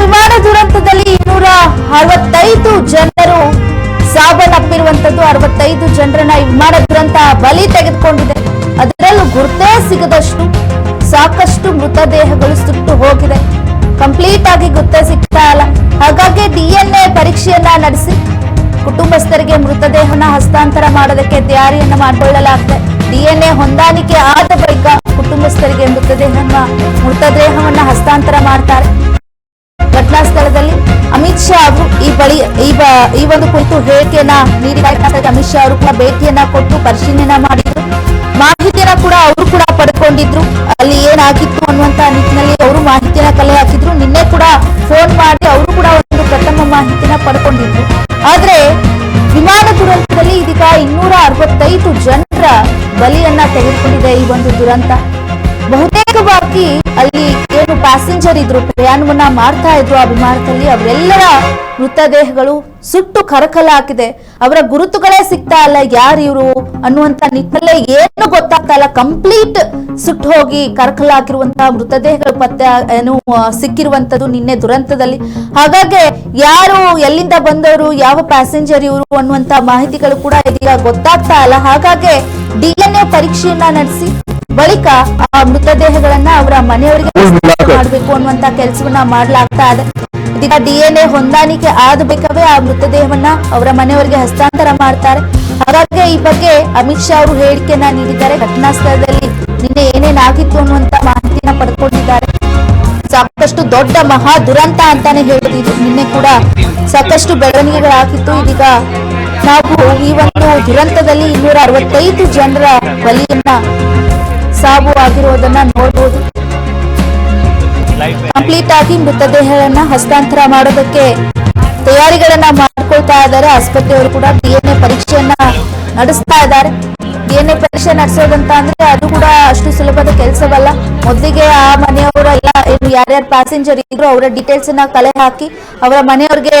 ವಿಮಾನ ದುರಂತದಲ್ಲಿ ಇನ್ನೂರ ಅರವತ್ತೈದು ಜನರು ಸಾವನ್ನಪ್ಪಿರುವಂತದ್ದು. ಅರವತ್ತೈದು ಜನರನ್ನ ಈ ವಿಮಾನ ದುರಂತ ಬಲಿ ತೆಗೆದುಕೊಂಡಿದೆ. ಅದರಲ್ಲೂ ಗುರುತೇ ಸಿಗದಷ್ಟು ಸಾಕಷ್ಟು ಮೃತದೇಹಗಳು ಸುಟ್ಟು ಹೋಗಿದೆ. ಕಂಪ್ಲೀಟ್ ಆಗಿ ಗುರುತೇ ಸಿಗ್ತಾ ಇಲ್ಲ. ಹಾಗಾಗಿ ಡಿಎನ್ಎ ಪರೀಕ್ಷೆಯನ್ನ ನಡೆಸಿ ಕುಟುಂಬಸ್ಥರಿಗೆ ಮೃತದೇಹನ ಹಸ್ತಾಂತರ ಮಾಡೋದಕ್ಕೆ ತಯಾರಿಯನ್ನ ಮಾಡಿಕೊಳ್ಳಲಾಗಿದೆ. ಡಿಎನ್ಎ ಹೊಂದಾಣಿಕೆ ಆದ ಬಳಿಕ ಕುಟುಂಬಸ್ಥರಿಗೆ ಮೃತದೇಹನ ಮೃತದೇಹವನ್ನ ಹಸ್ತಾಂತರ ಮಾಡ್ತಾರೆ. ಘಟನಾ ಸ್ಥಳದಲ್ಲಿ ಅಮಿತ್ ಶಾ ಅವರು ಈ ಬಳಿ ಈ ಒಂದು ಕುರಿತು ಹೇಳಿಕೆಯನ್ನ ನೀಡಿದ ಅಮಿತ್ ಶಾ ಅವರು ಕೂಡ ಭೇಟಿಯನ್ನ ಕೊಟ್ಟು ಪರಿಶೀಲನೆ ಮಾಡಿದ್ರು. ಮಾಹಿತಿಯನ್ನ ಕೂಡ ಅವರು ಕೂಡ ಪಡ್ಕೊಂಡಿದ್ರು. ಅಲ್ಲಿ ಏನಾಗಿತ್ತು ಅನ್ನುವಂತ ನಿಟ್ಟಿನಲ್ಲಿ ಅವರು ಮಾಹಿತಿಯನ್ನ ಕಲೆ ಹಾಕಿದ್ರು ನಿನ್ನೆ ಕೂಡ ಫೋನ್ ಮಾಡಿ ಅವರು ಕೂಡ ಒಂದು ಪ್ರಥಮ ಮಾಹಿತಿನ ಪಡ್ಕೊಂಡಿದ್ರು. ಆದ್ರೆ ವಿಮಾನ ದುರಂತದಲ್ಲಿ ಇದೀಗ ಇನ್ನೂರ ಅರವತ್ತೈದು ಜನರ ಬಲಿಯನ್ನ ತೆಗೆದುಕೊಂಡಿದೆ ಈ ಒಂದು ದುರಂತ. ಬಹುತೇಕವಾಗಿ ಅಲ್ಲಿ ಇದ್ರು ಪ್ರಯಾಣವನ್ನ ಮಾಡ್ತಾ ಇದ್ರು ಆ ವಿಮಾನದಲ್ಲಿ, ಅವರೆಲ್ಲರ ಮೃತದೇಹಗಳು ಸುಟ್ಟು ಕರಕಲ ಹಾಕಿದೆ. ಅವರ ಗುರುತುಗಳೇ ಸಿಗ್ತಾ ಇಲ್ಲ, ಯಾರು ಇವರು ಅನ್ನುವಂತ ನಿಟ್ಟಲ್ಲೇ ಏನು ಗೊತ್ತಾಗ್ತಾ ಇಲ್ಲ. ಕಂಪ್ಲೀಟ್ ಸುಟ್ಟು ಹೋಗಿ ಕರಕಲ ಹಾಕಿರುವಂತಹ ಮೃತದೇಹಗಳು ಪತ್ತೆ ಏನು ಸಿಕ್ಕಿರುವಂತದ್ದು ನಿನ್ನೆ ದುರಂತದಲ್ಲಿ. ಹಾಗಾಗಿ ಯಾರು ಎಲ್ಲಿಂದ ಬಂದವರು, ಯಾವ ಪ್ಯಾಸೆಂಜರ್ ಇವರು ಅನ್ನುವಂತ ಮಾಹಿತಿಗಳು ಕೂಡ ಇದೀಗ ಗೊತ್ತಾಗ್ತಾ ಇಲ್ಲ. ಹಾಗಾಗಿ ಡಿಎನ್ಎ ಪರೀಕ್ಷೆಯನ್ನ ನಡೆಸಿ ಬಳಿಕ ಆ ಮೃತದೇಹಗಳನ್ನ ಅವರ ಮನೆಯವರಿಗೆ ಮಾಡಬೇಕು ಅನ್ನುವಂತ ಕೆಲಸವನ್ನ ಮಾಡಲಾಗ್ತಾ ಇದೆ. ಇದೀಗ ಡಿಎನ್ಎ ಹೊಂದಾಣಿಕೆ ಆದ ಬೇಕವೇ ಆ ಮೃತದೇಹವನ್ನ ಅವರ ಮನೆಯವರಿಗೆ ಹಸ್ತಾಂತರ ಮಾಡ್ತಾರೆ. ಹಾಗಾಗಿ ಈ ಬಗ್ಗೆ ಅಮಿತ್ ಶಾ ಅವರು ಹೇಳಿಕೆಯನ್ನ ನೀಡಿದ್ದಾರೆ. ಘಟನಾ ಸ್ಥಳದಲ್ಲಿ ನಿನ್ನೆ ಏನೇನಾಗಿತ್ತು ಅನ್ನುವಂತ ಮಾಹಿತಿಯನ್ನ ಪಡ್ಕೊಂಡಿದ್ದಾರೆ. ಸಾಕಷ್ಟು ದೊಡ್ಡ ಮಹಾ ದುರಂತ ಅಂತಾನೆ ಹೇಳಿದ್ರು ನಿನ್ನೆ ಕೂಡ ಸಾಕಷ್ಟು ಬೆಳವಣಿಗೆಗಳಾಗಿತ್ತು ಇದೀಗ ನಾವು ಈ ಒಂದು ದುರಂತದಲ್ಲಿ ಇನ್ನೂರ ಅರವತ್ತೈದು ಜನರ ಬಲಿಯನ್ನ ಸಾವು ಆಗಿರುವುದನ್ನ ನೋಡಬಹುದು ಕಂಪ್ಲೀಟ್ ಆಗಿ ಮೃತದೇಹಗಳನ್ನ ಹಸ್ತಾಂತರ ಮಾಡೋದಕ್ಕೆ ತಯಾರಿಗಳನ್ನ ಮಾಡ್ಕೊಳ್ತಾ ಇದ್ದಾರೆ. ಆಸ್ಪತ್ರೆಯವರು ಕೂಡ ಡಿಎನ್ಎ ಪರೀಕ್ಷೆಯನ್ನ ನಡೆಸ್ತಾ ಇದ್ದಾರೆ. ಡಿಎನ್ಎ ಪರೀಕ್ಷೆ ನಡೆಸೋದಂತ ಅಂದ್ರೆ ಅದು ಕೂಡ ಅಷ್ಟು ಸುಲಭದ ಕೆಲಸವಲ್ಲ. ಮೊದಲಿಗೆ ಆ ಮನೆಯವರೆಲ್ಲ ಏನು ಯಾರ್ಯಾರು ಪ್ಯಾಸೆಂಜರ್ ಇದ್ರು ಅವರ ಡೀಟೇಲ್ಸ್ನ ಕಲೆ ಹಾಕಿ ಅವರ ಮನೆಯವ್ರಿಗೆ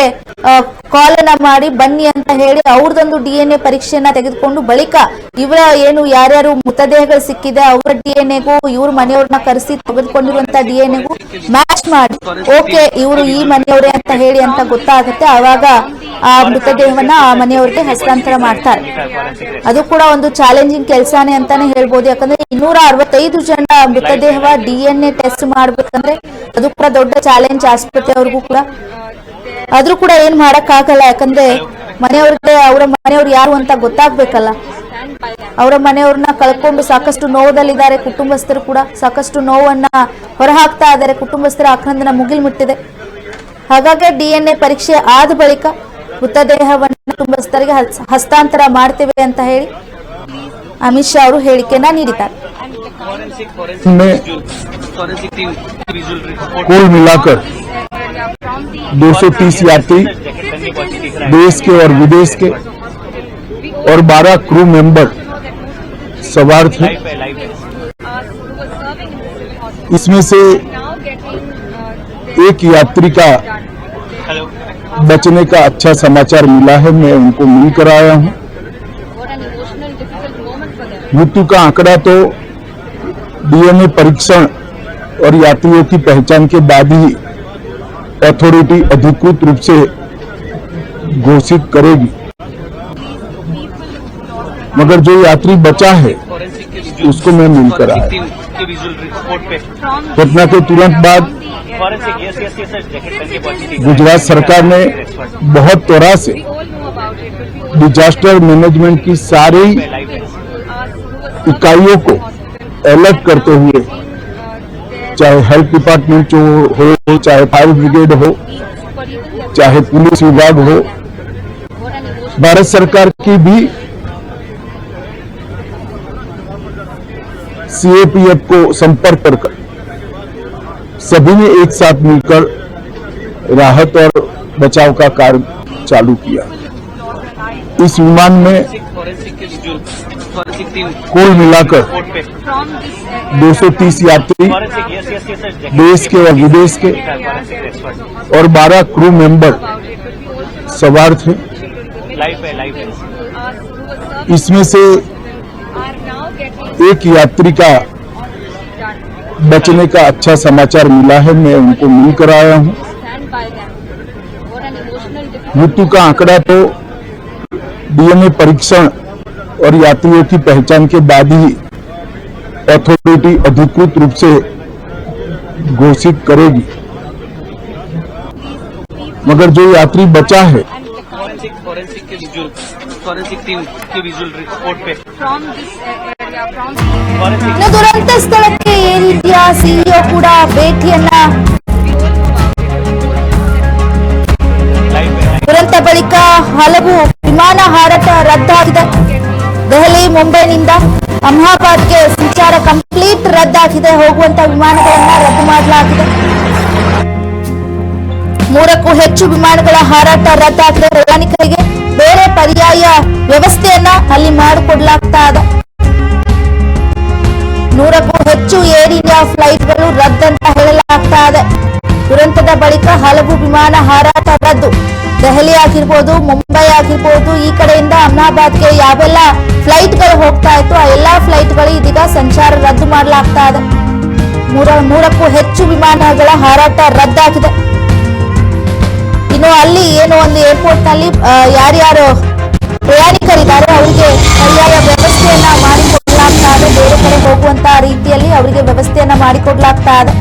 ಕಾಲ್ ಅನ್ನ ಮಾಡಿ ಬನ್ನಿ ಅಂತ ಹೇಳಿ ಅವ್ರದೊಂದು ಡಿಎನ್ಎ ಪರೀಕ್ಷೆನ ತೆಗೆದುಕೊಂಡು ಬಳಿಕ ಇವರ ಏನು ಯಾರ್ಯಾರು ಮೃತದೇಹಗಳು ಸಿಕ್ಕಿದೆ ಅವರ ಡಿಎನ್ಎಗೂ ಇವ್ರ ಮನೆಯವ್ರನ್ನ ಕರೆಸಿ ತೆಗೆದುಕೊಂಡಿರುವಂತ ಡಿಎನ್ಎಗೂ ಮ್ಯಾಚ್ ಮಾಡಿ, ಓಕೆ ಇವರು ಈ ಮನೆಯವರೇ ಅಂತ ಹೇಳಿ ಅಂತ ಗೊತ್ತಾಗುತ್ತೆ. ಆವಾಗ ಆ ಮೃತದೇಹವನ್ನ ಆ ಮನೆಯವರಿಗೆ ಹಸ್ತಾಂತರ ಮಾಡ್ತಾರೆ. ಅದು ಕೂಡ ಒಂದು ಚಾಲೆಂಜಿಂಗ್ ಕೆಲಸನೇ ಅಂತಾನೆ ಹೇಳ್ಬೋದು. ಯಾಕಂದ್ರೆ ಇನ್ನೂರ ಅರವತ್ತೈದು ಜನ ಮೃತದೇಹವ ಎ ಟೆಸ್ಟ್ ಮಾಡ್ಬೇಕಂದ್ರೆ ಅದು ಕೂಡ ದೊಡ್ಡ ಚಾಲೆಂಜ್ ಆಸ್ಪತ್ರೆಯವ್ರಿಗೂ ಕೂಡ. ಆದ್ರೂ ಕೂಡ ಏನ್ ಮಾಡಕ್ ಆಗಲ್ಲ ಯಾಕಂದ್ರೆ ಮನೆಯವ್ರಿಗೆ, ಅವರ ಮನೆಯವ್ರು ಯಾರು ಅಂತ ಗೊತ್ತಾಗ್ಬೇಕಲ್ಲ. ಅವರ ಮನೆಯವ್ರನ್ನ ಕಳ್ಕೊಂಡು ಸಾಕಷ್ಟು ನೋವದಲ್ಲಿದ್ದಾರೆ ಕುಟುಂಬಸ್ಥರು ಕೂಡ ಸಾಕಷ್ಟು ನೋವನ್ನ ಹೊರಹಾಕ್ತಾ ಇದ್ದಾರೆ. ಕುಟುಂಬಸ್ಥರ ಆಕ್ರಂದನ ಮುಗಿಲ್ ಮುಟ್ಟಿದೆ ಹಾಗಾಗಿ ಎ ಪರೀಕ್ಷೆ ಆದ ಬಳಿಕ ಮೃತದೇಹವನ್ನು ಕುಟುಂಬಸ್ಥರಿಗೆ ಹಸ್ತಾಂತರ ಮಾಡ್ತೇವೆ ಅಂತ ಹೇಳಿ अमित शाह और हेड़केना निरीतात में कुल मिलाकर 230 यात्री देश के और विदेश के और 12 क्रू मेंबर सवार थे। इसमें से एक यात्री का बचने का अच्छा समाचार मिला है, मैं उनको मिलकर आया हूँ। मृत्यु का आंकड़ा तो डीएनए परीक्षण और यात्रियों की पहचान के बाद ही अथॉरिटी अधिकृत रूप से घोषित करेगी। मगर जो यात्री बचा है, उसको मैं मिलकर आया। घटना के तुरंत बाद गुजरात सरकार ने बहुत त्वरा से डिजास्टर मैनेजमेंट की सारी इकाइयों को अलर्ट करते हुए, चाहे हेल्थ डिपार्टमेंट हो, चाहे फायर ब्रिगेड हो, चाहे पुलिस विभाग हो, भारत सरकार की भी सीएपीएफ को संपर्क कर, सभी ने एक साथ मिलकर राहत और बचाव का कार्य चालू किया। इस विमान में कुल मिलाकर रिपोर्ट पे। 230 यात्री देश के और विदेश के और 12 क्रू मेंबर सवार थे। इसमें से एक यात्री का बचने का अच्छा समाचार मिला है मैं उनको मिलकर आया हूँ। मृत्यु का आंकड़ा तो डीएनए परीक्षण और यात्रियों की पहचान के बाद ही अथॉरिटी अधिकृत रूप से घोषित करेगी मगर जो यात्री बचा है फॉरेंसिक फॉरेंसिक के विजुअल फॉरेंसिक टीम के विजुअल रिपोर्ट पे from this area, from forensic ಇನ್ನು ದುರಂತ ಸ್ಥಳಕ್ಕೆ ಏರ್ ಇಂಡಿಯಾ ಸಿಇಒ ಕೂಡ ಭೇಟಿಯನ್ನ लाइव है ದುರಂತ ಬಳಿಕ ಹಲವು ವಿಮಾನ ಹಾರಾಟ ರದ್ದಾಗಿದೆ ದೆಹಲಿ, ಮುಂಬೈನಿಂದ ಅಹಮದಾಬಾದ್ಗೆ ಸಂಚಾರ ಕಂಪ್ಲೀಟ್ ರದ್ದಾಗಿದೆ. ಹೋಗುವಂತ ವಿಮಾನಗಳನ್ನ ರದ್ದು ಮಾಡಲಾಗಿದೆ. ಮೂರಕ್ಕೂ ಹೆಚ್ಚು ವಿಮಾನಗಳ ಹಾರಾಟ ರದ್ದಾಗಿದೆ. ಪ್ರಯಾಣಿಕರಿಗೆ ಬೇರೆ ಪರ್ಯಾಯ ವ್ಯವಸ್ಥೆಯನ್ನ ಅಲ್ಲಿ ಮಾಡಿಕೊಡ್ಲಾಗ್ತಾ ಇದೆ. ನೂರಕ್ಕೂ ಹೆಚ್ಚು ಏರ್ ಇಂಡಿಯಾ ಫ್ಲೈಟ್ಗಳು ರದ್ದಂತ ಹೇಳಲಾಗ್ತಾ ಇದೆ. ದುರಂತದ ಬಳಿಕ ಹಲವು ವಿಮಾನ ಹಾರಾಟ ರದ್ದು. ದೆಹಲಿ ಆಗಿರ್ಬೋದು, ಮುಂಬೈ ಆಗಿರ್ಬೋದು, ಈ ಕಡೆಯಿಂದ ಅಹಮದಾಬಾದ್ಗೆ ಯಾವೆಲ್ಲ ಫ್ಲೈಟ್ಗಳು ಹೋಗ್ತಾ ಇತ್ತು. ಆ ಎಲ್ಲಾ ಫ್ಲೈಟ್ಗಳು ಇದೀಗ ಸಂಚಾರ ರದ್ದು ಮಾಡಲಾಗ್ತಾ ಇದೆ. ಮೂರ ಮೂರಕ್ಕೂ ಹೆಚ್ಚು ವಿಮಾನಗಳ ಹಾರಾಟ ರದ್ದಾಗಿದೆ. ಇನ್ನು ಅಲ್ಲಿ ಏನು ಒಂದು ಏರ್ಪೋರ್ಟ್ನಲ್ಲಿ ಯಾರ್ಯಾರು ಪ್ರಯಾಣಿಕರಿದ್ದಾರೆ, ಅವರಿಗೆ ಪರ್ಯಾಯ ವ್ಯವಸ್ಥೆಯನ್ನ ಮಾಡಿಕೊಡ್ಲಾಗ್ತಾ ಇದೆ. ಬೇರೆ ಕಡೆ ಹೋಗುವಂತ ರೀತಿಯಲ್ಲಿ ಅವರಿಗೆ ವ್ಯವಸ್ಥೆಯನ್ನ ಮಾಡಿಕೊಡ್ಲಾಗ್ತಾ ಇದೆ.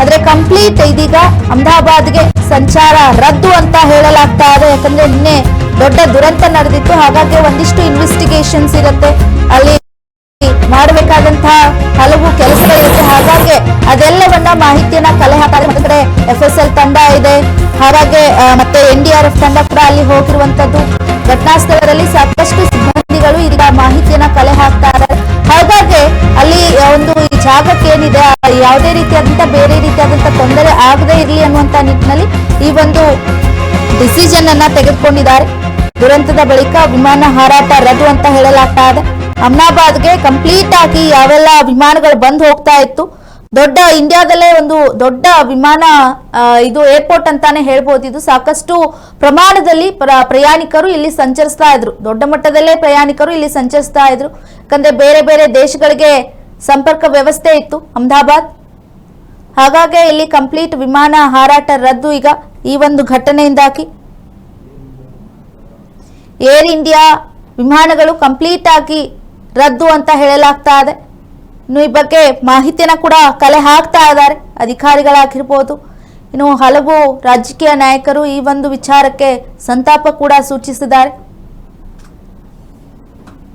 ಆದ್ರೆ ಕಂಪ್ಲೀಟ್ ಇದೀಗ ಅಹಮದಾಬಾದ್ಗೆ ಸಂಚಾರ ರದ್ದು ಅಂತ ಹೇಳಲಾಗ್ತಾ ಇದೆ. ಯಾಕಂದ್ರೆ ನಿನ್ನೆ ದೊಡ್ಡ ದುರಂತ ನಡೆದಿತ್ತು. ಹಾಗಾಗಿ ಒಂದಿಷ್ಟು ಇನ್ವೆಸ್ಟಿಗೇಷನ್ಸ್ ಇರುತ್ತೆ. ಅಲ್ಲಿ ಮಾಡಬೇಕಾದಂತಹ ಹಲವು ಕೆಲಸಗಳಿರುತ್ತೆ ಹಾಗಾಗಿ ಅದೆಲ್ಲವನ್ನ ಮಾಹಿತಿಯನ್ನ ಕಲೆ ಹಾಕಿದ್ರೆ ಮತ್ತೆ ಕಡೆ ಎಫ್ ಎಸ್ ಎಲ್ ತಂಡ ಇದೆ. ಹಾಗಾಗಿ ಮತ್ತೆ ಎನ್ ಡಿ ಆರ್ ಎಫ್ ತಂಡ ಕೂಡ ಅಲ್ಲಿ ಹೋಗಿರುವಂತದ್ದು ಘಟನಾ ಸ್ಥಳದಲ್ಲಿ ಸಾಕಷ್ಟು ಸಿಬ್ಬಂದಿಗಳು ಈಗ ಮಾಹಿತಿಯನ್ನ ಕಲೆ ಹಾಕ್ತಾ ಇದ್ದಾರೆ ಹಾಗಾಗಿ ಅಲ್ಲಿ ಒಂದು ಈ ಜಾಗಕ್ಕೆ ಏನಿದೆ ಯಾವುದೇ ರೀತಿಯಾದಂತ ಬೇರೆ ರೀತಿಯಾದಂತ ತೊಂದರೆ ಆಗದೇ ಇರಲಿ ಅನ್ನುವಂತ ನಿಟ್ಟಿನಲ್ಲಿ ಈ ಒಂದು ಡಿಸಿಷನ್ ಅನ್ನ ತೆಗೆದುಕೊಂಡಿದ್ದಾರೆ. ದುರಂತದ ಬಳಿಕ ವಿಮಾನ ಹಾರಾಟ ರದ್ದು ಅಂತ ಹೇಳಲಾಗ್ತಾ ಇದೆ ಅಹಮದಾಬಾದ್ಗೆ ಕಂಪ್ಲೀಟ್ ಆಗಿ ಯಾವೆಲ್ಲ ವಿಮಾನಗಳು ಬಂದ್ ಹೋಗ್ತಾ ಇತ್ತು. ದೊಡ್ಡ ಇಂಡಿಯಾದಲ್ಲೇ ಒಂದು ದೊಡ್ಡ ವಿಮಾನ ಇದು ಏರ್ಪೋರ್ಟ್ ಅಂತಾನೆ ಹೇಳ್ಬೋದು. ಇದು ಸಾಕಷ್ಟು ಪ್ರಮಾಣದಲ್ಲಿ ಪ್ರ- ಪ್ರಯಾಣಿಕರು ಇಲ್ಲಿ ಸಂಚರಿಸ್ತಾ ಇದ್ರು. ದೊಡ್ಡ ಮಟ್ಟದಲ್ಲೇ ಪ್ರಯಾಣಿಕರು ಇಲ್ಲಿ ಸಂಚರಿಸ್ತಾ ಇದ್ರು. ಯಾಕಂದ್ರೆ ಬೇರೆ ಬೇರೆ ದೇಶಗಳಿಗೆ ಸಂಪರ್ಕ ವ್ಯವಸ್ಥೆ ಇತ್ತು ಅಹಮದಾಬಾದ್. ಹಾಗಾಗಿ ಇಲ್ಲಿ ಕಂಪ್ಲೀಟ್ ವಿಮಾನ ಹಾರಾಟ ರದ್ದು ಈಗ ಈ ಒಂದು ಘಟನೆಯಿಂದಾಗಿ. ಏರ್ ಇಂಡಿಯಾ ವಿಮಾನಗಳು ಕಂಪ್ಲೀಟ್ ಆಗಿ ರದ್ದು ಅಂತ ಹೇಳಲಾಗ್ತಾ ಇದೆ. ಇನ್ನು ಈ ಬಗ್ಗೆ ಮಾಹಿತಿನ ಕೂಡ ಕಲೆ ಹಾಕ್ತಾ ಇದ್ದಾರೆ. ಅಧಿಕಾರಿಗಳಾಗಿರ್ಬೋದು. ಇನ್ನು ಹಲವು ರಾಜಕೀಯ ನಾಯಕರು ಈ ಒಂದು ವಿಚಾರಕ್ಕೆ ಸಂತಾಪ ಕೂಡ ಸೂಚಿಸಿದ್ದಾರೆ.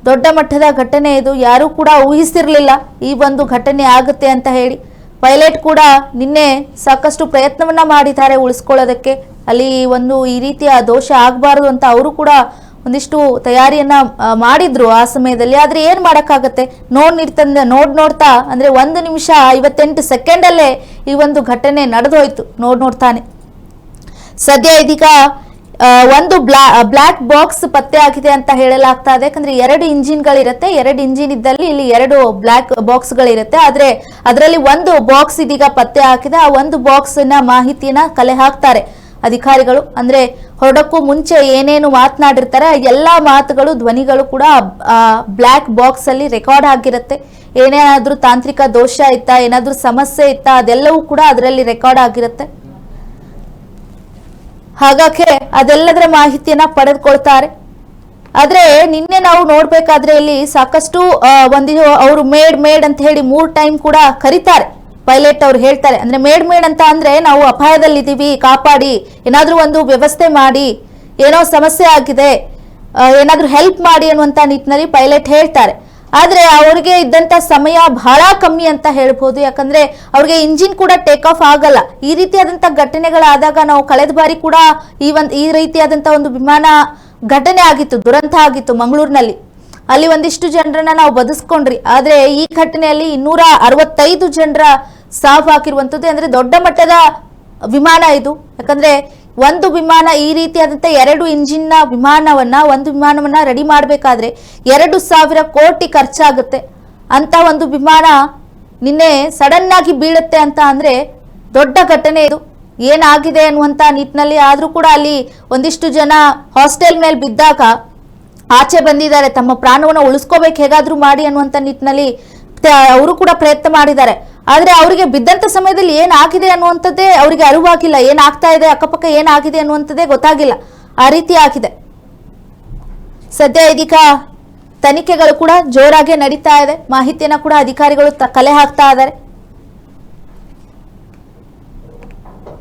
ದೊಡ್ಡ ಮಟ್ಟದ ಘಟನೆ ಇದು. ಯಾರೂ ಕೂಡ ಊಹಿಸಿರಲಿಲ್ಲ ಈ ಒಂದು ಘಟನೆ ಆಗುತ್ತೆ ಅಂತ ಹೇಳಿ. ಪೈಲಟ್ ಕೂಡ ನಿನ್ನೆ ಸಾಕಷ್ಟು ಪ್ರಯತ್ನವನ್ನ ಮಾಡಿದ್ದಾರೆ ಉಳಿಸ್ಕೊಳ್ಳೋದಕ್ಕೆ. ಅಲ್ಲಿ ಒಂದು ಈ ರೀತಿಯ ದೋಷ ಆಗಬಾರದು ಅಂತ ಅವರು ಕೂಡ ಒಂದಿಷ್ಟು ತಯಾರಿಯನ್ನ ಮಾಡಿದ್ರು ಆ ಸಮಯದಲ್ಲಿ. ಆದ್ರೆ ಏನ್ ಮಾಡಕ್ಕಾಗತ್ತೆ? ನೋಡ್ ನಿರ್ತಂದ ನೋಡ್ ನೋಡ್ತಾ, ಅಂದ್ರೆ ಒಂದು ನಿಮಿಷ ಐವತ್ತೆಂಟು ಸೆಕೆಂಡ್ ಅಲ್ಲೇ ಈ ಒಂದು ಘಟನೆ ನಡೆದೋಯ್ತು. ನೋಡ್ ನೋಡ್ತಾನೆ. ಸದ್ಯ ಇದೀಗ ಒಂದು ಬ್ಲಾ ಬ್ಲಾಕ್ ಬಾಕ್ಸ್ ಪತ್ತೆ ಆಗಿದೆ ಅಂತ ಹೇಳಲಾಗ್ತಾ ಇದೆ. ಯಾಕಂದ್ರೆ ಎರಡು ಇಂಜಿನ್ಗಳಿರುತ್ತೆ. ಎರಡು ಇಂಜಿನ್ ಇದ್ದಲ್ಲಿ ಇಲ್ಲಿ ಎರಡು ಬ್ಲ್ಯಾಕ್ ಬಾಕ್ಸ್ಗಳಿರುತ್ತೆ. ಆದ್ರೆ ಅದರಲ್ಲಿ ಒಂದು ಬಾಕ್ಸ್ ಇದೀಗ ಪತ್ತೆ ಹಾಕಿದೆ. ಆ ಒಂದು ಬಾಕ್ಸ್ನ ಮಾಹಿತಿಯನ್ನ ಕಲೆ ಹಾಕ್ತಾರೆ. ಅಧಿಕಾರಿಗಳು, ಅಂದ್ರೆ ಹೊರಡಕ್ಕೂ ಮುಂಚೆ ಏನೇನು ಮಾತನಾಡಿರ್ತಾರೆ, ಎಲ್ಲ ಮಾತುಗಳು, ಧ್ವನಿಗಳು ಕೂಡ ಬ್ಲ್ಯಾಕ್ ಬಾಕ್ಸ್ ಅಲ್ಲಿ ರೆಕಾರ್ಡ್ ಆಗಿರುತ್ತೆ. ಏನೇನಾದ್ರೂ ತಾಂತ್ರಿಕ ದೋಷ ಇತ್ತಾ, ಏನಾದ್ರೂ ಸಮಸ್ಯೆ ಇತ್ತಾ, ಅದೆಲ್ಲವೂ ಕೂಡ ಅದರಲ್ಲಿ ರೆಕಾರ್ಡ್ ಆಗಿರುತ್ತೆ. ಹಾಗಾಗಿ ಅದೆಲ್ಲದರ ಮಾಹಿತಿಯನ್ನ ಪಡೆದುಕೊಳ್ತಾರೆ. ಆದ್ರೆ ನಿನ್ನೆ ನಾವು ನೋಡ್ಬೇಕಾದ್ರೆ ಇಲ್ಲಿ ಸಾಕಷ್ಟು ಒಂದು ಅವರು ಮೇಡ್ ಮೇಡ್ ಅಂತ ಹೇಳಿ ಮೂರ್ ಟೈಮ್ ಕೂಡ ಕರೀತಾರೆ. ಪೈಲಟ್ ಅವ್ರು ಹೇಳ್ತಾರೆ. ಅಂದ್ರೆ ಮೇಡ್ ಮೇಡ್ ಅಂತ ಅಂದ್ರೆ ನಾವು ಅಪಾಯದಲ್ಲಿದ್ದೀವಿ, ಕಾಪಾಡಿ, ಏನಾದ್ರೂ ಒಂದು ವ್ಯವಸ್ಥೆ ಮಾಡಿ, ಏನೋ ಸಮಸ್ಯೆ ಆಗಿದೆ ಏನಾದ್ರೂ ಹೆಲ್ಪ್ ಮಾಡಿ ಅನ್ನುವಂತ ನಿಟ್ಟಿನಲ್ಲಿ ಪೈಲಟ್ ಹೇಳ್ತಾರೆ. ಆದ್ರೆ ಅವ್ರಿಗೆ ಇದ್ದಂತ ಸಮಯ ಬಹಳ ಕಮ್ಮಿ ಅಂತ ಹೇಳ್ಬೋದು. ಯಾಕಂದ್ರೆ ಅವ್ರಿಗೆ ಇಂಜಿನ್ ಕೂಡ ಟೇಕ್ ಆಫ್ ಆಗಲ್ಲ. ಈ ರೀತಿಯಾದಂತ ಘಟನೆಗಳಾದಾಗ ನಾವು ಕಳೆದ ಬಾರಿ ಕೂಡ ಈ ಒಂದು, ಈ ರೀತಿಯಾದಂತ ಒಂದು ವಿಮಾನ ಘಟನೆ ಆಗಿತ್ತು, ದುರಂತ ಆಗಿತ್ತು ಮಂಗಳೂರಿನಲ್ಲಿ. ಅಲ್ಲಿ ಒಂದಿಷ್ಟು ಜನರನ್ನ ನಾವು ಬದುಸ್ಕೊಂಡ್ರಿ. ಆದ್ರೆ ಈ ಘಟನೆಯಲ್ಲಿ ಇನ್ನೂರ ಅರವತ್ತೈದು ಜನರ ಸಾವು ಹಾಕಿರುವಂತದ್ದು ಅಂದ್ರೆ ದೊಡ್ಡ ಮಟ್ಟದ ವಿಮಾನ ಇದು. ಯಾಕಂದ್ರೆ ಒಂದು ವಿಮಾನ ಈ ರೀತಿಯಾದಂತ ಎರಡು ಇಂಜಿನ್ನ ವಿಮಾನವನ್ನ, ಒಂದು ವಿಮಾನವನ್ನ ರೆಡಿ ಮಾಡಬೇಕಾದ್ರೆ ಎರಡು ಸಾವಿರ ಕೋಟಿ ಖರ್ಚಾಗುತ್ತೆ. ಅಂತ ಒಂದು ವಿಮಾನ ನಿನ್ನೆ ಸಡನ್ ಆಗಿ ಬೀಳುತ್ತೆ ಅಂತ ಅಂದ್ರೆ ದೊಡ್ಡ ಘಟನೆ ಇದು. ಏನಾಗಿದೆ ಅನ್ನುವಂತ ನಿಟ್ಟಿನಲ್ಲಿ ಆದ್ರೂ ಕೂಡ ಅಲ್ಲಿ ಒಂದಿಷ್ಟು ಜನ ಹಾಸ್ಟೆಲ್ ಮೇಲೆ ಬಿದ್ದಾಗ ಆಚೆ ಬಂದಿದ್ದಾರೆ. ತಮ್ಮ ಪ್ರಾಣವನ್ನು ಉಳಿಸ್ಕೋಬೇಕು ಹೇಗಾದ್ರೂ ಮಾಡಿ ಅನ್ನುವಂತ ನಿಟ್ಟಿನಲ್ಲಿ ಅವರು ಕೂಡ ಪ್ರಯತ್ನ ಮಾಡಿದ್ದಾರೆ. ಆದರೆ ಅವರಿಗೆ ಬಿದ್ದಂತ ಸಮಯದಲ್ಲಿ ಏನಾಗಿದೆ ಅನ್ನುವಂಥದ್ದೇ ಅವರಿಗೆ ಅರಿವಾಗಿಲ್ಲ. ಏನಾಗ್ತಾ ಇದೆ, ಅಕ್ಕಪಕ್ಕ ಏನಾಗಿದೆ ಅನ್ನುವಂಥದ್ದೇ ಗೊತ್ತಾಗಿಲ್ಲ. ಆ ರೀತಿ ಆಗಿದೆ. ಸದ್ಯ ಇದೀಗ ತನಿಖೆಗಳು ಕೂಡ ಜೋರಾಗಿ ನಡೀತಾ ಇದೆ. ಮಾಹಿತಿಯನ್ನ ಕೂಡ ಅಧಿಕಾರಿಗಳು ಕಲೆ ಹಾಕ್ತಾ ಇದ್ದಾರೆ.